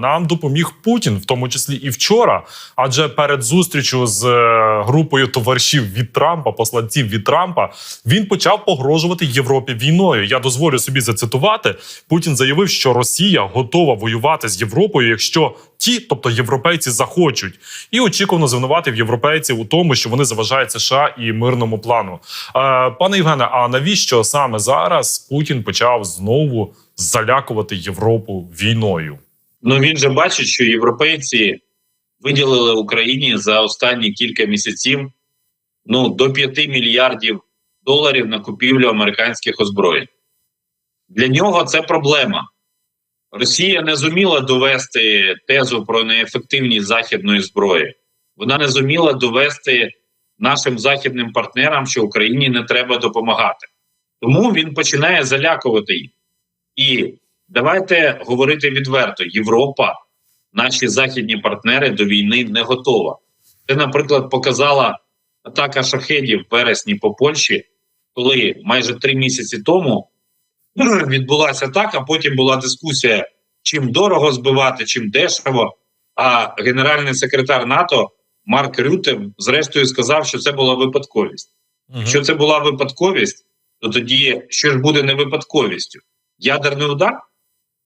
Нам допоміг Путін, в тому числі і вчора. Адже перед зустрічю з е, групою товаришів від Трампа, посланців від Трампа, він почав погрожувати Європі війною. Я дозволю собі зацитувати. Путін заявив, що Росія готова воювати з Європою, якщо ті, тобто європейці, захочуть, і очікувано звинуватив європейців у тому, що вони заважають США і мирному плану. Е, пане Євгене, а навіщо саме зараз Путін почав знову залякувати Європу війною? Ну він же бачить, що європейці виділили Україні за останні кілька місяців ну до 5 мільярдів доларів на купівлю американських озброєнь. Для нього це проблема. Росія не зуміла довести тезу про неефективність західної зброї. Вона не зуміла довести нашим західним партнерам, що Україні не треба допомагати. Тому він починає залякувати їх. І давайте говорити відверто: Європа, наші західні партнери до війни не готова. Це, наприклад, показала атака шахедів в вересні по Польщі, коли майже три місяці тому відбулася атака, потім була дискусія, чим дорого збивати, чим дешево. А генеральний секретар НАТО Марк Рюте, зрештою, сказав, що це була випадковість. Якщо це була випадковість, то тоді що ж буде не випадковістю? Ядерний удар?